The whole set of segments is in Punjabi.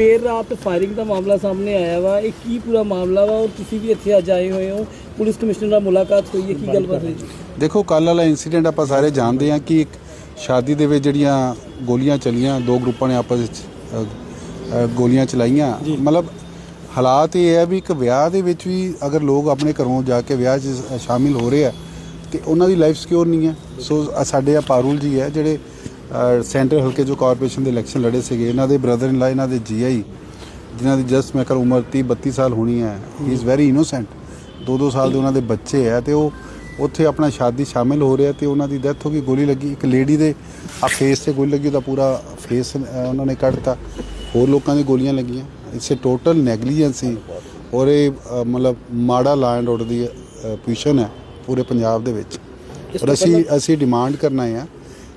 ਦੇਰ ਰਾਤ ਫਾਇਰਿੰਗ ਦਾ ਮਾਮਲਾ ਸਾਹਮਣੇ ਆਇਆ ਵਾ। ਇਹ ਕੀ ਪੂਰਾ ਮਾਮਲਾ ਵਾ? ਔਰ ਤੁਸੀਂ ਵੀ ਇੱਥੇ ਅੱਜ ਆਏ ਹੋਏ ਹੋ। ਪੁਲਿਸ ਕਮਿਸ਼ਨਰ ਨਾਲ ਮੁਲਾਕਾਤ ਹੋਈ ਹੈ। ਕੀ ਗੱਲਬਾਤ ਹੋਈ? ਦੇਖੋ ਕੱਲ ਵਾਲਾ ਇਨਸੀਡੈਂਟ ਆਪਾਂ ਸਾਰੇ ਜਾਣਦੇ ਹਾਂ ਕਿ ਇੱਕ ਸ਼ਾਦੀ ਦੇ ਵਿੱਚ ਜਿਹੜੀਆਂ ਗੋਲੀਆਂ ਚੱਲੀਆਂ ਦੋ ਗਰੁੱਪਾਂ ਨੇ ਆਪਸ ਵਿੱਚ ਅ, ਗੋਲੀਆਂ ਚਲਾਈਆਂ। ਮਤਲਬ ਹਾਲਾਤ ਇਹ ਹੈ ਵੀ ਇੱਕ ਵਿਆਹ ਦੇ ਵਿੱਚ ਵੀ ਅਗਰ ਲੋਕ ਆਪਣੇ ਘਰੋਂ ਜਾ ਕੇ ਵਿਆਹ 'ਚ ਸ਼ਾਮਿਲ ਹੋ ਰਹੇ ਆ ਤੇ ਉਹਨਾਂ ਦੀ ਲਾਈਫ ਸਿਕਿਉਰ ਨਹੀਂ ਹੈ। ਸੋ ਅ, ਸਾਡੇ ਆ ਪਾਰੂਲ ਜੀ ਹੈ ਜਿਹੜੇ ਸੈਂਟਰ ਹਲਕੇ ਜੋ ਕਾਰਪੋਰੇਸ਼ਨ ਦੇ ਇਲੈਕਸ਼ਨ ਲੜੇ ਸੀਗੇ ਇਹਨਾਂ ਦੇ ਬ੍ਰਦਰ ਇਨ ਲਾ ਇਹਨਾਂ ਦੇ ਜੀਆਈ ਜਿਨ੍ਹਾਂ ਦੀ ਜਸਟ ਮੈਂ ਕਰ ਉਮਰ 30 32 ਸਾਲ ਹੋਣੀ ਹੈ ਹੀ ਇਜ਼ ਵੈਰੀ ਇਨੋਸੈਂਟ ਦੋ ਦੋ ਸਾਲ ਦੇ ਉਹਨਾਂ ਦੇ ਬੱਚੇ ਆ ਤੇ ਉਹ ਉੱਥੇ ਆਪਣਾ ਸ਼ਾਦੀ ਸ਼ਾਮਿਲ ਹੋ ਰਿਹਾ ਤੇ ਉਹਨਾਂ ਦੀ ਡੈਥ ਹੋ ਗਈ ਗੋਲੀ ਲੱਗੀ। ਇੱਕ ਲੇਡੀ ਦੇ ਆ ਫੇਸ ਤੇ ਗੋਲੀ ਲੱਗੀ ਉਹਦਾ ਪੂਰਾ ਫੇਸ ਉਹਨਾਂ ਨੇ ਕੱਢਤਾ। ਹੋਰ ਲੋਕਾਂ ਦੇ ਗੋਲੀਆਂ ਲੱਗੀਆਂ। ਇਟਸ ਅ ਟੋਟਲ ਨੈਗਲੀਜੈਂਸੀ ਔਰ ਇਹ ਮਤਲਬ ਮਾੜਾ ਲਾ ਐਂਡ ਆਰਡਰ ਦੀ ਪੋਜੀਸ਼ਨ ਹੈ ਪੂਰੇ ਪੰਜਾਬ ਦੇ ਵਿੱਚ। ਔਰ ਅਸੀਂ ਅਸੀਂ ਡਿਮਾਂਡ ਕਰਨਾ ਹੈ।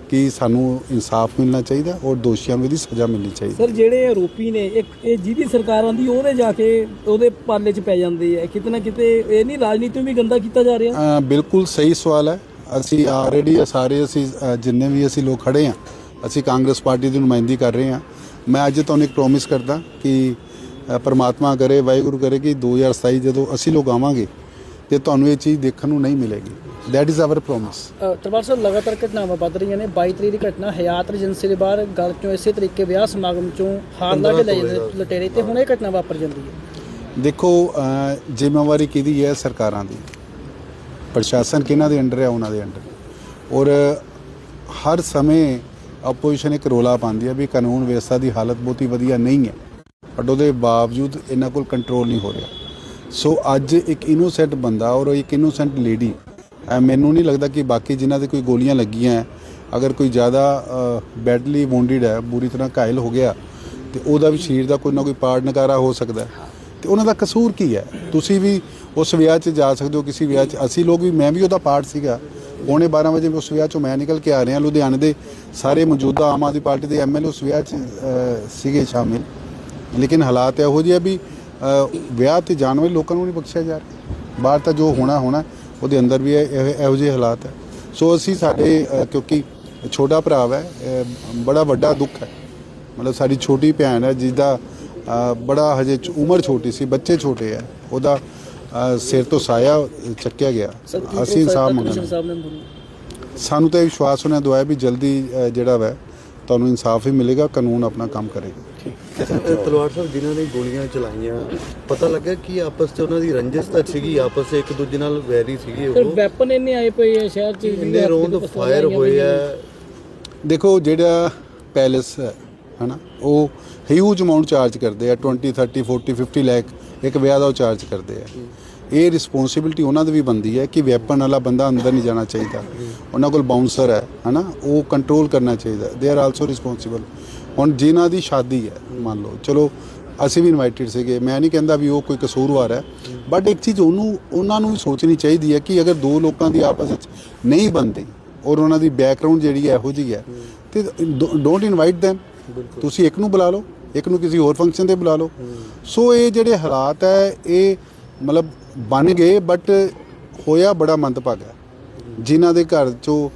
ਕਿ ਸਾਨੂੰ ਇਨਸਾਫ ਮਿਲਣਾ ਚਾਹੀਦਾ ਔਰ ਦੋਸ਼ੀਆਂ ਨੂੰ ਇਹਦੀ ਸਜ਼ਾ ਮਿਲਣੀ ਚਾਹੀਦੀ। ਸਰ ਜਿਹੜੇ ਆਰੋਪੀ ਨੇ ਇੱਕ ਇਹ ਜਿਹਦੀ ਸਰਕਾਰ ਆਂਦੀ ਉਹਦੇ ਜਾ ਕੇ ਉਹਦੇ ਪਾਲੇ 'ਚ ਪੈ ਜਾਂਦੇ ਆ। ਕਿਤੇ ਨਾ ਕਿਤੇ ਇਹ ਨਹੀਂ ਰਾਜਨੀਤੀ ਵੀ ਗੰਦਾ ਕੀਤਾ ਜਾ ਰਿਹਾ। ਬਿਲਕੁਲ ਸਹੀ ਸਵਾਲ ਹੈ। ਅਸੀਂ ਆਲਰੇਡੀ ਸਾਰੇ ਅਸੀਂ ਜਿੰਨੇ ਵੀ ਅਸੀਂ ਲੋਕ ਖੜੇ ਹਾਂ ਅਸੀਂ ਕਾਂਗਰਸ ਪਾਰਟੀ ਦੀ ਨੁਮਾਇੰਦਗੀ ਕਰ ਰਹੇ ਹਾਂ ਮੈਂ ਅੱਜ ਤੁਹਾਨੂੰ ਇੱਕ ਪ੍ਰੋਮਿਸ ਕਰਦਾ ਕਿ ਪ੍ਰਮਾਤਮਾ ਕਰੇ ਵਾਹਿਗੁਰੂ ਕਰੇ ਕਿ 2027 ਜਦੋਂ ਅਸੀਂ ਲੋਕ ਆਵਾਂਗੇ ਤੇ ਤੁਹਾਨੂੰ ਇਹ ਚੀਜ਼ ਦੇਖਣ ਨੂੰ ਨਹੀਂ ਮਿਲੇਗੀ। ਦੈਟ ਇਜ਼ ਆਵਰ ਪ੍ਰੋਮਿਸ ਤਰਵਾਰ ਸਾਹਿਬ ਲਗਾਤਾਰ ਘਟਨਾਵਾਂ ਵੱਧ ਰਹੀਆਂ ਨੇ। 22 ਤਰੀਕ ਦੀ ਘਟਨਾ ਹਯਾਤ ਏਜੰਸੀ ਦੇ ਬਾਹਰ। ਗੱਲ ਚੋਂ ਇਸੇ ਤਰੀਕੇ ਵਿਆਹ ਸਮਾਗਮ ਚੋਂ ਹਾਰ ਲਾ ਕੇ ਲੈ ਜਾਂਦੇ ਲਟੇਰੇ ਤੇ ਹੁਣ ਇਹ ਘਟਨਾ ਵਾਪਰ ਜਾਂਦੀ ਹੈ। ਦੇਖੋ ਜ਼ਿੰਮੇਵਾਰੀ ਕਿਹਦੀ ਹੈ? ਸਰਕਾਰਾਂ ਦੀ। ਪ੍ਰਸ਼ਾਸਨ ਕਿਹਨਾਂ ਦੇ ਅੰਡਰ ਹੈ? ਉਹਨਾਂ ਦੇ ਅੰਡਰ। ਔਰ ਹਰ ਸਮੇਂ ਆਪੋਜੀਸ਼ਨ ਇੱਕ ਰੋਲਾ ਪਾਉਂਦੀ ਹੈ ਵੀ ਕਾਨੂੰਨ ਵਿਵਸਥਾ ਦੀ ਹਾਲਤ ਬਹੁਤੀ ਵਧੀਆ ਨਹੀਂ ਹੈ। ਬਟ ਉਹਦੇ ਬਾਵਜੂਦ ਇਹਨਾਂ ਕੋਲ ਕੰਟਰੋਲ ਨਹੀਂ ਹੋ ਰਿਹਾ। ਸੋ ਅੱਜ ਇੱਕ ਇਨੋਸੈਂਟ ਬੰਦਾ ਔਰ ਇੱਕ ਇਨੋਸੈਂਟ ਲੇਡੀ ਮੈਨੂੰ ਨਹੀਂ ਲੱਗਦਾ ਕਿ ਬਾਕੀ ਜਿਨ੍ਹਾਂ ਦੇ ਕੋਈ ਗੋਲੀਆਂ ਲੱਗੀਆਂ ਅਗਰ ਕੋਈ ਜ਼ਿਆਦਾ ਬੈਡਲੀ ਵੌਂਡਡ ਹੈ, ਬੁਰੀ ਤਰ੍ਹਾਂ ਘਾਇਲ ਹੋ ਗਿਆ, ਤੇ ਉਹਦਾ ਵੀ ਸਰੀਰ ਦਾ ਕੋਈ ਨਾ ਕੋਈ ਪਾਰਟ ਨਕਾਰਾ ਹੋ ਸਕਦਾ ਹੈ। ਤੇ ਉਹਨਾਂ ਦਾ ਕਸੂਰ ਕੀ ਹੈ? ਤੁਸੀਂ ਵੀ ਉਸ ਵਿਆਹ 'ਚ ਜਾ ਸਕਦੇ ਹੋ, ਕਿਸੇ ਵਿਆਹ 'ਚ। ਅਸੀਂ ਲੋਕ ਵੀ, ਮੈਂ ਵੀ ਉਹਦਾ ਪਾਰਟ ਸੀਗਾ। ਪੌਣੇ 12 ਵਜੇ ਉਸ ਵਿਆਹ 'ਚੋਂ ਮੈਂ ਨਿਕਲ ਕੇ ਆ ਰਿਹਾ, ਲੁਧਿਆਣੇ ਦੇ ਸਾਰੇ ਮੌਜੂਦਾ ਆਮ ਆਦਮੀ ਪਾਰਟੀ ਦੇ ਐਮਐਲਏ ਉਸ ਵਿਆਹ 'ਚ ਸੀਗੇ ਸ਼ਾਮਿਲ। ਲੇਕਿਨ ਹਾਲਾਤ ਇਹੋ ਜਿਹੇ ਆ ਵੀ ਵਿਆਹ ਤੇ ਜਾਣ ਵਾਲੇ ਲੋਕਾਂ ਨੂੰ ਨਹੀਂ ਬਖਸ਼ਿਆ ਜਾ ਰਿਹਾ। ਬਾਹਰ ਤਾਂ ਜੋ ਹੋਣਾ ਹੋਣਾ ਉਹਦੇ ਅੰਦਰ ਵੀ ਇਹ- ਜਿਹੇ ਹਾਲਾਤ ਹੈ। ਸੋ ਅਸੀਂ ਸਾਡੇ ਕਿਉਂਕਿ ਛੋਟਾ ਭਰਾ ਹੈ ਬੜਾ ਵੱਡਾ ਦੁੱਖ ਹੈ। ਮਤਲਬ ਸਾਡੀ ਛੋਟੀ ਭੈਣ ਹੈ ਜਿਹਦਾ ਅ, ਬੜਾ ਹਜੇ ਉਮਰ ਛੋਟੀ ਸੀ ਬੱਚੇ ਛੋਟੇ ਆ ਉਹਦਾ ਸਿਰ ਤੋਂ ਸਾਇਆ ਚੱਕਿਆ ਗਿਆ। ਅਸੀਂ ਇਨਸਾਫ ਤੁਹਾਨੂੰ ਸਾਨੂੰ ਤਾਂ ਇਹ ਵਿਸ਼ਵਾਸ ਉਹਨਾਂ ਦਵਾਇਆ ਵੀ ਜਲਦੀ ਜਿਹੜਾ ਵੈ ਤੁਹਾਨੂੰ ਇਨਸਾਫ ਹੀ ਮਿਲੇਗਾ ਕਾਨੂੰਨ ਆਪਣਾ ਕੰਮ ਕਰੇਗਾ। ਤਲਵਾਰ ਸਾਹਿਬ ਜਿਨ੍ਹਾਂ ਨੇ ਗੋਲੀਆਂ ਚਲਾਈਆਂ ਪਤਾ ਲੱਗਾ ਕਿ ਆਪਸ 'ਚ ਉਹਨਾਂ ਦੀ ਰੰਜਿਸ਼ ਤਾਂ ਸੀਗੀ ਆਪਸ 'ਚ ਇੱਕ ਦੂਜੇ ਨਾਲ ਵੈਰੀ ਸੀਗੇ ਉਹ। ਵੈਪਨ ਇੰਨੇ ਆਏ ਪਏ ਆ ਸ਼ਹਿਰ 'ਚ ਇੰਨੇ ਰੌਂਦ ਫਾਇਰ ਹੋਏ ਆ। ਦੇਖੋ ਜਿਹੜਾ ਪੈਲੇਸ ਹੈ ਹਨਾ ਉਹ ਹਿਊਜ ਅਮਾਉਂਟ ਚਾਰਜ ਕਰਦੇ ਆ 20 30 40 50 ਲੱਖ ਇੱਕ ਵਿਆਹ ਦਾ ਉਹ ਚਾਰਜ ਕਰਦੇ ਆ। ਇਹ ਰਿਸਪੌਂਸਿਬਿਲਟੀ ਉਹਨਾਂ ਦੀ ਵੀ ਬੰਦੀ ਹੈ ਕਿ ਵੈਪਨ ਵਾਲਾ ਬੰਦਾ ਅੰਦਰ ਨਹੀਂ ਜਾਣਾ ਚਾਹੀਦਾ। ਉਹਨਾਂ ਕੋਲ ਬਾਉਂਸਰ ਹੈ ਹਨਾ ਉਹ ਕੰਟਰੋਲ ਕਰਨਾ ਚਾਹੀਦਾ। ਦੇ ਆਰ ਆਲਸੋ ਰਿਸਪੌਂਸਿਬਲ ਹੁਣ ਜਿਨ੍ਹਾਂ ਦੀ ਸ਼ਾਦੀ ਹੈ ਮੰਨ ਲਓ ਚਲੋ ਅਸੀਂ ਵੀ ਇਨਵਾਈਟਡ ਸੀਗੇ। ਮੈਂ ਨਹੀਂ ਕਹਿੰਦਾ ਵੀ ਉਹ ਕੋਈ ਕਸੂਰਵਾਰ ਹੈ ਬਟ ਇੱਕ ਚੀਜ਼ ਉਹਨੂੰ ਉਹਨਾਂ ਨੂੰ ਵੀ ਸੋਚਣੀ ਚਾਹੀਦੀ ਹੈ ਕਿ ਅਗਰ ਦੋ ਲੋਕਾਂ ਦੀ ਆਪਸ ਵਿੱਚ ਨਹੀਂ ਬਣਦੀ ਔਰ ਉਹਨਾਂ ਦੀ ਬੈਕਗ੍ਰਾਉਂਡ ਜਿਹੜੀ ਹੈ ਇਹੋ ਜਿਹੀ ਹੈ ਤੇ ਡੋਂਟ ਇਨਵਾਈਟ them ਤੁਸੀਂ ਇੱਕ ਨੂੰ ਬੁਲਾ ਲਓ ਇੱਕ ਨੂੰ ਕਿਸੇ ਹੋਰ ਫੰਕਸ਼ਨ ਤੇ ਬੁਲਾ ਲਓ। ਸੋ ਇਹ ਜਿਹੜੇ ਹਾਲਾਤ ਹੈ ਇਹ ਮਤਲਬ ਬਣ ਗਏ ਬਟ ਹੋਇਆ ਬੜਾ ਮੰਦਭਾਗਾ ਜਿਨ੍ਹਾਂ ਦੇ ਘਰ ਚੋਂ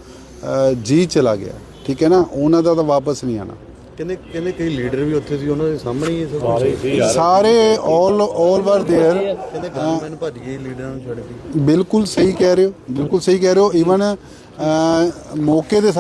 ਜੀ ਚਲਾ ਗਿਆ ਠੀਕ ਹੈ ਨਾ? ਉਹਨਾਂ ਦਾ ਤਾਂ ਵਾਪਸ ਨਹੀਂ ਆਣਾ ਕਹਿੰਦੇ ਕਹਿੰਦੇ ਕਈ ਲੀਡਰ ਵੀ ਉੱਥੇ ਸੀ ਉਹਨਾਂ ਦੇ ਸਾਹਮਣੇ ਹੀ ਇਹ ਸਭ ਕੁਛ ਸਾਰੇ ਆਲ ਆਲ ਵਰ देयर ਕਹਿੰਦੇ ਗਨਮੈਨ ਭੱਜ ਗਏ ਲੀਡਰਾਂ ਨੂੰ ਛੱਡ ਕੇ ਬਿਲਕੁਲ ਸਹੀ ਕਹਿ ਰਹੇ ਹੋ ਬਿਲਕੁਲ ਸਹੀ ਕਹਿ ਰਹੇ ਹੋ ਈਵਨ ਮੌਕੇ ਦੇ